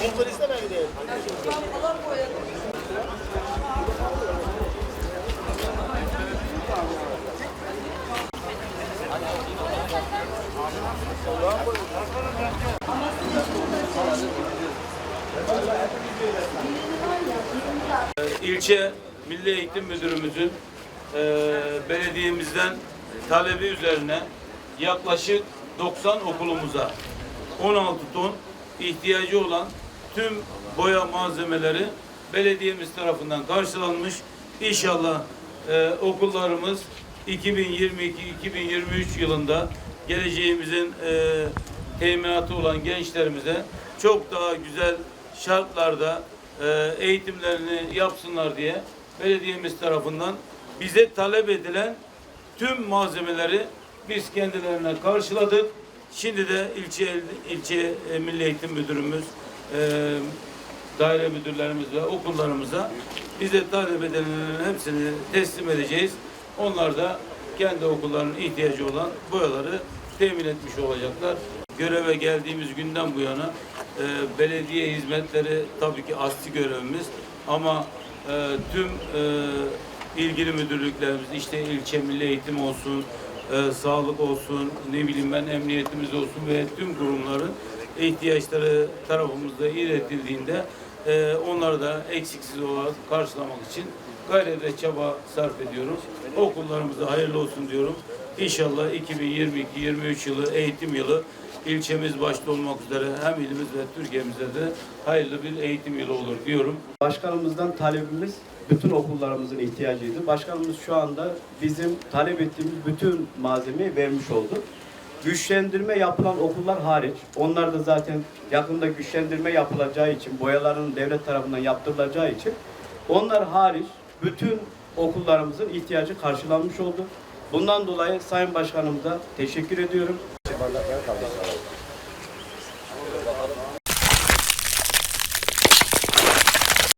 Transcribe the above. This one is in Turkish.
Bunları istemeye gidelim. İlçe Milli Eğitim Müdürümüzün e, belediyemizden talebi üzerine yaklaşık 90 okulumuza 16 ton ihtiyacı olan tüm boya malzemeleri belediyemiz tarafından karşılanmış. İnşallah e, okullarımız 2022-2023 yılında geleceğimizin e, teminatı olan gençlerimize çok daha güzel şartlarda e, eğitimlerini yapsınlar diye belediyemiz tarafından bize talep edilen tüm malzemeleri biz kendilerine karşıladık. Şimdi de ilçe ilçe e, Milli Eğitim Müdürümüz, e, daire müdürlerimiz ve okullarımıza bize talep edilenlerin hepsini teslim edeceğiz. Onlar da kendi okullarının ihtiyacı olan boyaları temin etmiş olacaklar. Göreve geldiğimiz günden bu yana e, belediye hizmetleri tabii ki asli görevimiz ama e, tüm e, ilgili müdürlüklerimiz işte ilçe milli eğitim olsun, e, sağlık olsun, ne bileyim ben emniyetimiz olsun ve tüm kurumların ihtiyaçları tarafımızda iletildiğinde e, onları da eksiksiz olarak karşılamak için gayret ve çaba sarf ediyoruz. Okullarımıza hayırlı olsun diyorum. İnşallah 2022-23 yılı eğitim yılı ilçemiz başta olmak üzere hem ilimiz ve Türkiye'mizde de hayırlı bir eğitim yılı olur diyorum. Başkanımızdan talebimiz bütün okullarımızın ihtiyacıydı. Başkanımız şu anda bizim talep ettiğimiz bütün malzemeyi vermiş oldu. Güçlendirme yapılan okullar hariç, onlar da zaten yakında güçlendirme yapılacağı için, boyaların devlet tarafından yaptırılacağı için, onlar hariç bütün okullarımızın ihtiyacı karşılanmış oldu. Bundan dolayı Sayın Başkanımıza teşekkür ediyorum.